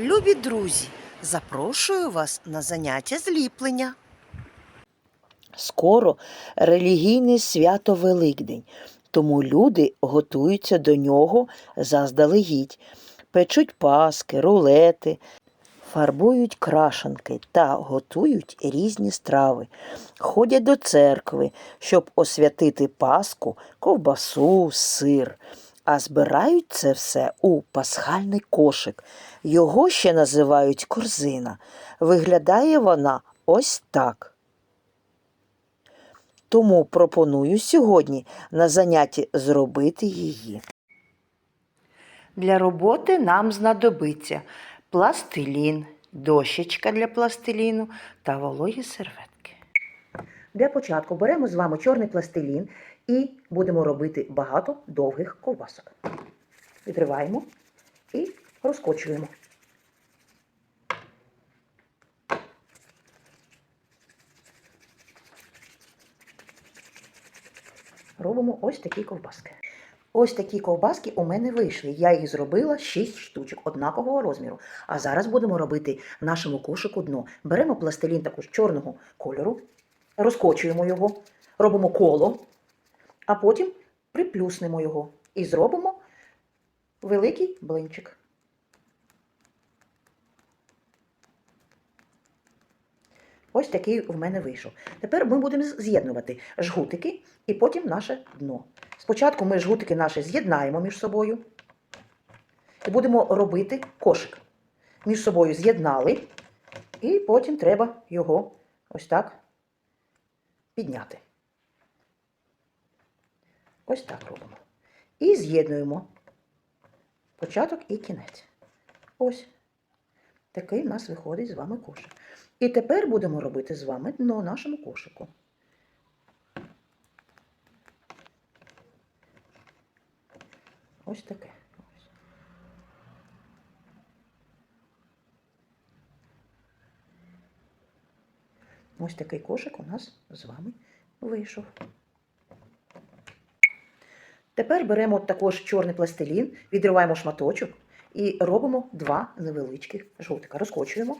Любі друзі, запрошую вас на заняття зліплення. Скоро релігійне свято Великдень, тому люди готуються до нього заздалегідь, печуть паски, рулети, фарбують крашанки та готують різні страви, ходять до церкви, щоб освятити паску, ковбасу, сир. А збирають це все у пасхальний кошик. Його ще називають корзина. Виглядає вона ось так. Тому пропоную сьогодні на занятті зробити її. Для роботи нам знадобиться пластилін, дощечка для пластиліну та вологі серветки. Для початку беремо з вами чорний пластилін і будемо робити багато довгих ковбасок. Відриваємо і розкочуємо. Робимо ось такі ковбаски. Ось такі ковбаски у мене вийшли. Я їх зробила 6 штучок однакового розміру. А зараз будемо робити в нашому кошику дно. Беремо пластилін також чорного кольору, розкочуємо його, робимо коло, а потім приплюснемо його і зробимо великий блинчик. Ось такий в мене вийшов. Тепер ми будемо з'єднувати жгутики і потім наше дно. Спочатку ми жгутики наші з'єднаємо між собою і будемо робити кошик. Між собою з'єднали, і потім треба його ось так підняти. Ось так робимо. І з'єднуємо початок і кінець. Ось. Такий в нас виходить з вами кошик. І тепер будемо робити з вами дно нашому кошику. Ось таке. Ось такий кошик у нас з вами вийшов. Тепер беремо також чорний пластилін, відриваємо шматочок і робимо два невеличких жовтика. Розкочуємо.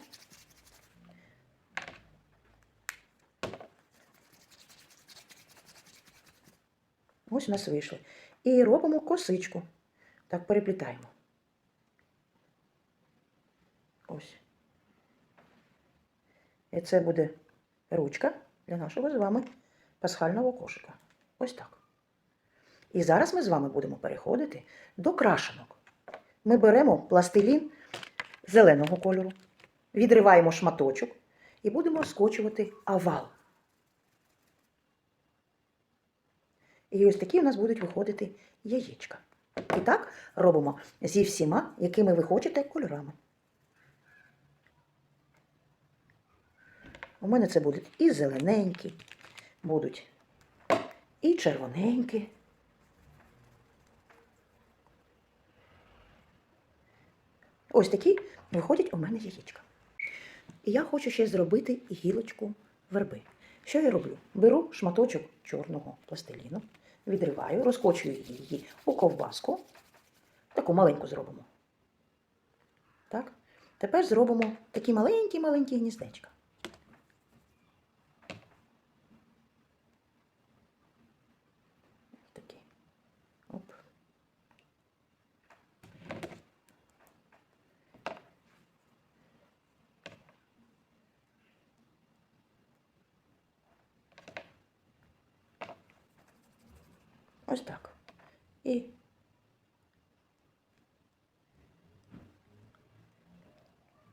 Ось у нас вийшло. І робимо косичку. Так переплітаємо. Ось. І це буде ручка для нашого з вами пасхального кошика. Ось так. І зараз ми з вами будемо переходити до крашенок. Ми беремо пластилін зеленого кольору, відриваємо шматочок і будемо скочувати овал. І ось такі у нас будуть виходити яєчка. І так робимо зі всіма, якими ви хочете кольорами. У мене це будуть і зелененькі, будуть і червоненькі. Ось такі виходять у мене яєчка. І я хочу ще зробити гілочку верби. Що я роблю? Беру шматочок чорного пластиліну, відриваю, розкочую її у ковбаску. Таку маленьку зробимо. Так? Тепер зробимо такі маленькі-маленькі гніздечка. Такі. Оп. Ось так. І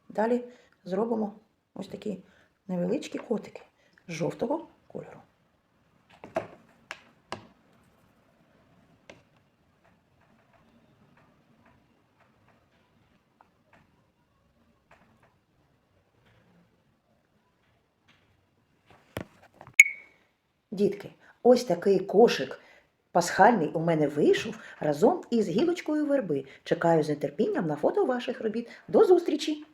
далі зробимо ось такі невеличкі котики жовтого кольору. Дітки, ось такий кошик пасхальний у мене вийшов разом із гілочкою верби. Чекаю з нетерпінням на фото ваших робіт. До зустрічі!